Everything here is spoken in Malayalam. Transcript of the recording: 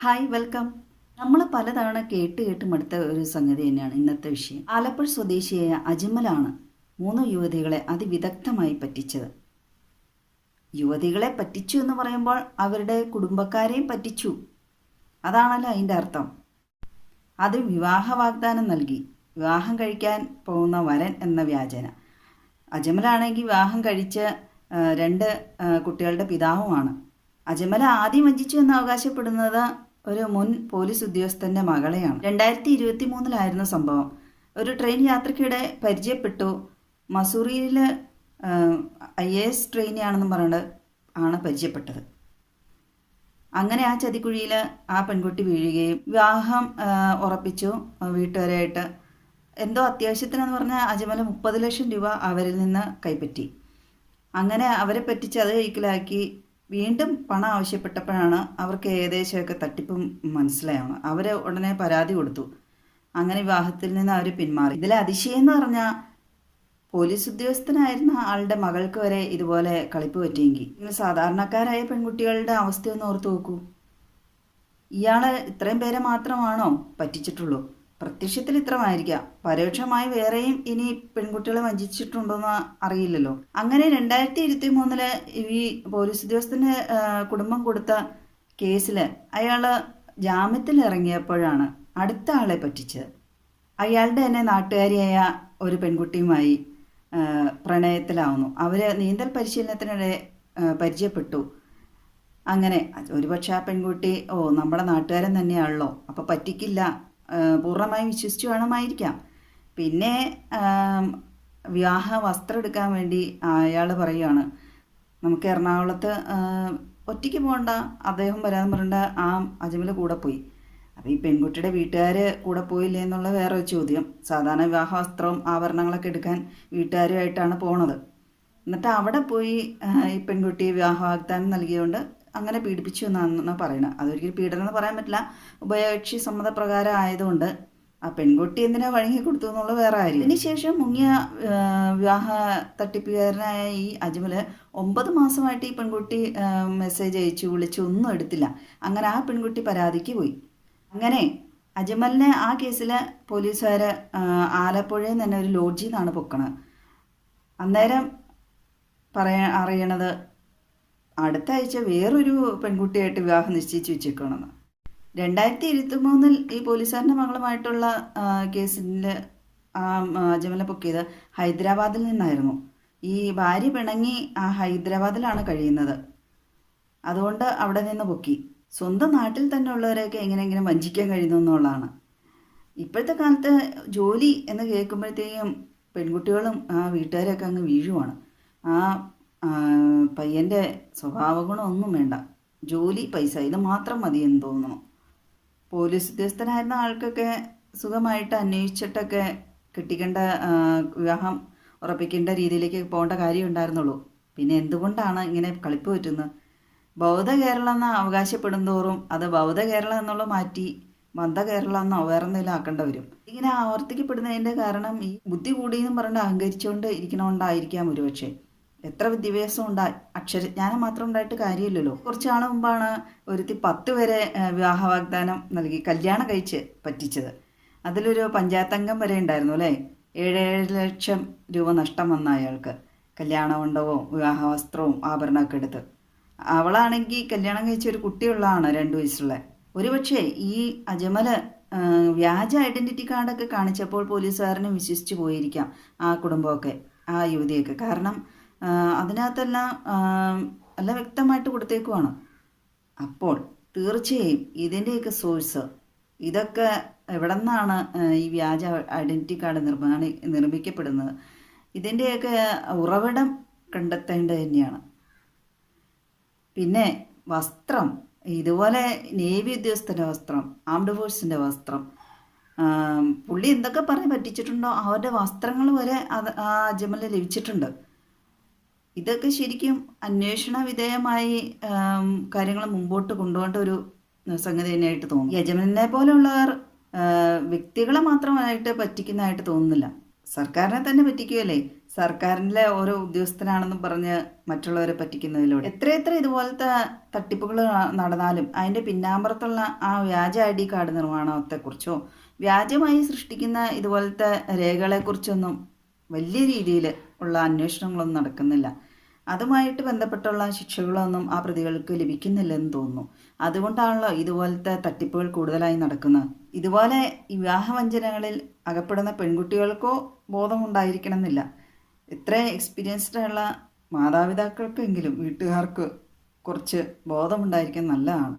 ഹായ് വെൽക്കം നമ്മൾ പലതവണ കേട്ട് കേട്ട് മടുത്ത ഒരു സംഗതി തന്നെയാണ് ഇന്നത്തെ വിഷയം. ആലപ്പുഴ സ്വദേശിയായ അജ്മലാണ് മൂന്ന് യുവതികളെ അതിവിദഗ്ധമായി പറ്റിച്ചത്. യുവതികളെ പറ്റിച്ചു എന്ന് പറയുമ്പോൾ അവരുടെ കുടുംബക്കാരെയും പറ്റിച്ചു. അതാണല്ലോ അതിന്റെ അർത്ഥം. അത് വിവാഹ വാഗ്ദാനം നൽകി. വിവാഹം കഴിക്കാൻ പോകുന്ന വരൻ എന്ന വ്യാജന. അജമലാണെങ്കിൽ വിവാഹം കഴിച്ച രണ്ട് കുട്ടികളുടെ പിതാവുമാണ്. അജമല ആദ്യം വഞ്ചിച്ചു എന്ന് അവകാശപ്പെടുന്നത് ഒരു മുൻ പോലീസ് ഉദ്യോഗസ്ഥന്റെ മകളെയാണ്. രണ്ടായിരത്തി ഇരുപത്തി മൂന്നിലായിരുന്നു സംഭവം. ഒരു ട്രെയിൻ യാത്രയ്ക്കിടെ പരിചയപ്പെട്ടു. മസൂറിയിൽ ഐ എ എസ് ട്രെയിനിയാണെന്നും പറഞ്ഞിട്ട് ആണ് പരിചയപ്പെട്ടത്. അങ്ങനെ ആ ചതിക്കുഴിയിൽ ആ പെൺകുട്ടി വീഴുകയും വിവാഹം ഉറപ്പിച്ചു വീട്ടുകാരായിട്ട്. എന്തോ അത്യാവശ്യത്തിനെന്ന് പറഞ്ഞാൽ അജമല മുപ്പത് ലക്ഷം രൂപ അവരിൽ നിന്ന് കൈപ്പറ്റി. അങ്ങനെ അവരെ പറ്റിച്ച് അത് കൈക്കലാക്കി. വീണ്ടും പണം ആവശ്യപ്പെട്ടപ്പോഴാണ് അവർക്ക് ഏകദേശമൊക്കെ തട്ടിപ്പും മനസ്സിലായാണ് അവർ ഉടനെ പരാതി കൊടുത്തു. അങ്ങനെ വിവാഹത്തിൽ നിന്ന് അവർ പിന്മാറി. ഇതിലെ അതിശയം എന്ന് പറഞ്ഞാൽ പോലീസ് ഉദ്യോഗസ്ഥനായിരുന്ന ആളുടെ മകൾക്ക് വരെ ഇതുപോലെ കളിപ്പ് പറ്റിയെങ്കിൽ ഇങ്ങനെ സാധാരണക്കാരായ പെൺകുട്ടികളുടെ അവസ്ഥയൊന്ന് ഓർത്ത് നോക്കൂ. ഇയാൾ ഇത്രയും പേരെ മാത്രമാണോ പറ്റിച്ചിട്ടുള്ളൂ? പ്രത്യക്ഷത്തിൽ ഇത്രമായിരിക്കാം പരോക്ഷമായി വേറെയും ഇനി പെൺകുട്ടികളെ വഞ്ചിച്ചിട്ടുണ്ടോന്ന് അറിയില്ലല്ലോ. അങ്ങനെ രണ്ടായിരത്തി ഇരുപത്തി മൂന്നിൽ ഈ പോലീസ് ഉദ്യോഗസ്ഥന്റെ കുടുംബം കൊടുത്ത കേസിൽ അയാൾ ജാമ്യത്തിൽ ഇറങ്ങിയപ്പോഴാണ് അടുത്ത ആളെ പറ്റിച്ചത്. അയാളുടെ തന്നെ നാട്ടുകാരിയായ ഒരു പെൺകുട്ടിയുമായി പ്രണയത്തിലാവുന്നു. അവർ നീന്തൽ പരിശീലനത്തിനിടെ പരിചയപ്പെട്ടു. അങ്ങനെ ഒരുപക്ഷെ ആ പെൺകുട്ടി ഓ നമ്മുടെ നാട്ടുകാരൻ തന്നെയാണല്ലോ. അപ്പോൾ പറ്റിക്കില്ല. പൂർണമായും വിശ്വസിച്ച് വേണമായിരിക്കാം. പിന്നെ വിവാഹ വസ്ത്രം എടുക്കാൻ വേണ്ടി അയാൾ പറയുകയാണ് നമുക്ക് എറണാകുളത്ത് ഒറ്റയ്ക്ക് പോകണ്ട അദ്ദേഹം വരാൻ പറഞ്ഞിട്ട് ആ അജ്മൽ കൂടെ പോയി. അപ്പോൾ ഈ പെൺകുട്ടിയുടെ വീട്ടുകാർ കൂടെ പോയില്ലേ എന്നുള്ള വേറൊരു ചോദ്യം. സാധാരണ വിവാഹ വസ്ത്രവും ആഭരണങ്ങളൊക്കെ എടുക്കാൻ വീട്ടുകാരുമായിട്ടാണ് പോണത്. എന്നിട്ട് അവിടെ പോയി ഈ പെൺകുട്ടി വിവാഹ വാഗ്ദാനം നൽകിയതുകൊണ്ട് അങ്ങനെ പീഡിപ്പിച്ചു എന്നാണ് പറയുന്നത്. അതൊരിക്കലും പീഡനം എന്ന് പറയാൻ പറ്റില്ല. ഉഭയകക്ഷി സമ്മതപ്രകാരം ആയതുകൊണ്ട് ആ പെൺകുട്ടി എന്തിനാ വഴങ്ങി കൊടുത്തു എന്നുള്ള വേറെ കാര്യം. ഇതിനുശേഷം മുങ്ങിയ വിവാഹ തട്ടിപ്പുകാരനായ ഈ അജ്മൽ ഒമ്പത് മാസമായിട്ട് ഈ പെൺകുട്ടി മെസ്സേജ് അയച്ചു വിളിച്ചു ഒന്നും എടുത്തില്ല. അങ്ങനെ ആ പെൺകുട്ടി പരാതിക്ക് പോയി. അങ്ങനെ അജ്മലിനെ ആ കേസിൽ പോലീസുകാർ ആലപ്പുഴയിൽ തന്നെ ഒരു ലോഡ്ജിൽ നിന്നാണ് പൊക്കണത്. അന്നേരം പറയാ അറിയണത് അടുത്ത ആഴ്ച വേറൊരു പെൺകുട്ടിയായിട്ട് വിവാഹം നിശ്ചയിച്ച് വെച്ചേക്കണമെന്ന് രണ്ടായിരത്തി ഇരുപത്തി മൂന്നിൽ ഈ പോലീസുകാരന്റെ മകളുമായിട്ടുള്ള കേസിൽ അജമല പൊക്കിയത് ഹൈദരാബാദിൽ നിന്നായിരുന്നു. ഈ ഭാര്യ പിണങ്ങി ആ ഹൈദരാബാദിലാണ് കഴിയുന്നത്. അതുകൊണ്ട് അവിടെ നിന്ന് പൊക്കി. സ്വന്തം നാട്ടിൽ തന്നെ ഉള്ളവരെയൊക്കെ എങ്ങനെയെങ്കിലും വഞ്ചിക്കാൻ കഴിയുന്നു എന്നുള്ളതാണ്. ഇപ്പോഴത്തെ കാലത്ത് ജോലി എന്ന് കേൾക്കുമ്പോഴത്തേക്കും പെൺകുട്ടികളും ആ വീട്ടുകാരൊക്കെ അങ്ങ് വീഴുവാണ്. ആ ആ, പയ്യന്റെ സ്വഭാവ ഗുണമൊന്നും വേണ്ട. ജോലി പൈസ ഇത് മാത്രം മതി എന്ന് തോന്നുന്നു പോലീസ് ഉദ്യോഗസ്ഥനായിരുന്ന ആൾക്കൊക്കെ സുഖമായിട്ട് അന്വേഷിച്ചിട്ടൊക്കെ കെട്ടിക്കേണ്ട വിവാഹം ഉറപ്പിക്കേണ്ട രീതിയിലേക്ക് പോകേണ്ട കാര്യം ഉണ്ടായിരുന്നുള്ളൂ. പിന്നെ എന്തുകൊണ്ടാണ് ഇങ്ങനെ കളിപ്പ് പറ്റുന്നത്? ബൗദ്ധ കേരളം എന്ന് അവകാശപ്പെടും തോറും അത് ബൗദ്ധ കേരളം എന്നുള്ള മാറ്റി മന്ദ കേരളം എന്നോ വേറെ എന്തെങ്കിലും ആക്കേണ്ട വരും. ഇങ്ങനെ ആവർത്തിക്കപ്പെടുന്നതിന്റെ കാരണം ഈ ബുദ്ധി കൂടിയെന്നും പറഞ്ഞ് അഹങ്കരിച്ചുകൊണ്ട് ഇരിക്കണോണ്ടായിരിക്കാം ഒരുപക്ഷെ. എത്ര വിദ്യാഭ്യാസം ഉണ്ടാ അക്ഷരജ്ഞാനം മാത്രം ഉണ്ടായിട്ട് കാര്യമില്ലല്ലോ. കുറച്ച് നാൾ മുമ്പാണ് ഒരുത്തി പത്ത് വരെ വിവാഹ വാഗ്ദാനം നൽകി കല്യാണം കഴിച്ച് പറ്റിച്ചത്. അതിലൊരു പഞ്ചായത്ത് അംഗം വരെ ഉണ്ടായിരുന്നു അല്ലേ? ഏഴേഴ് ലക്ഷം രൂപ നഷ്ടം വന്ന അയാൾക്ക്. കല്യാണ മണ്ഡപവും വിവാഹ വസ്ത്രവും ആഭരണമൊക്കെ എടുത്ത്. അവളാണെങ്കിൽ കല്യാണം കഴിച്ച ഒരു കുട്ടിയുള്ളതാണ് രണ്ട് വയസ്സുള്ള. ഒരുപക്ഷെ ഈ അജമൽ വ്യാജ ഐഡന്റിറ്റി കാർഡൊക്കെ കാണിച്ചപ്പോൾ പോലീസുകാരനും വിശ്വസിച്ച് പോയിരിക്കാം ആ കുടുംബമൊക്കെ ആ യുവതിയൊക്കെ. കാരണം അതിനകത്തെല്ലാം അല്ല വ്യക്തമായിട്ട് കൊടുത്തേക്കുവാണ്. അപ്പോൾ തീർച്ചയായും ഇതിന്റെയൊക്കെ സോഴ്സ് ഇതൊക്കെ എവിടെ നിന്നാണ് ഈ വ്യാജ ഐഡന്റിറ്റി കാർഡ് നിർമ്മാണി നിർമ്മിക്കപ്പെടുന്നത്? ഇതിന്റെയൊക്കെ ഉറവിടം കണ്ടെത്തേണ്ടത് തന്നെയാണ്. പിന്നെ വസ്ത്രം ഇതുപോലെ നേവി ഉദ്യോഗസ്ഥന്റെ വസ്ത്രം ആംഡ് ഫോഴ്സിന്റെ വസ്ത്രം പുള്ളി എന്തൊക്കെ പറഞ്ഞ് പറ്റിച്ചിട്ടുണ്ടോ? അവരുടെ വസ്ത്രങ്ങൾ വരെ അത് ആ അജമൽ ലഭിച്ചിട്ടുണ്ട്. ഇതൊക്കെ ശരിക്കും അന്വേഷണ വിധേയമായി കാര്യങ്ങൾ മുമ്പോട്ട് കൊണ്ടുപോകേണ്ട ഒരു സംഗതി തന്നെയായിട്ട് തോന്നും. യജമാനെ പോലെയുള്ളവർ വ്യക്തികളെ മാത്രമായിട്ട് പറ്റിക്കുന്നതായിട്ട് തോന്നുന്നില്ല. സർക്കാരിനെ തന്നെ പറ്റിക്കുകയല്ലേ? സർക്കാരിന്റെ ഓരോ ഉദ്യോഗസ്ഥനാണെന്ന് പറഞ്ഞ് മറ്റുള്ളവരെ പറ്റിക്കുന്നതിലൂടെ. എത്രയെത്ര ഇതുപോലത്തെ തട്ടിപ്പുകൾ നടന്നാലും അതിന്റെ പിന്നാമ്പുറത്തുള്ള ആ വ്യാജ ഐ ഡി കാർഡ് നിർമ്മാണത്തെക്കുറിച്ചോ വ്യാജമായി സൃഷ്ടിക്കുന്ന ഇതുപോലത്തെ രേഖകളെക്കുറിച്ചൊന്നും വലിയ രീതിയിൽ ഉള്ള അന്വേഷണങ്ങളൊന്നും നടക്കുന്നില്ല. അതുമായിട്ട് ബന്ധപ്പെട്ടുള്ള ശിക്ഷകളൊന്നും ആ പ്രതികൾക്ക് ലഭിക്കുന്നില്ലെന്ന് തോന്നുന്നു. അതുകൊണ്ടാണല്ലോ ഇതുപോലത്തെ തട്ടിപ്പുകൾ കൂടുതലായി നടക്കുന്നത്. ഇതുപോലെ വിവാഹവഞ്ചനകളിൽ അകപ്പെടുന്ന പെൺകുട്ടികൾക്കോ ബോധമുണ്ടായിരിക്കണമെന്നില്ല. ഇത്ര എക്സ്പീരിയൻസ്ഡ് ഉള്ള മാതാപിതാക്കൾക്കെങ്കിലും വീട്ടുകാർക്ക് കുറച്ച് ബോധമുണ്ടായിരിക്കാൻ നല്ലതാണ്.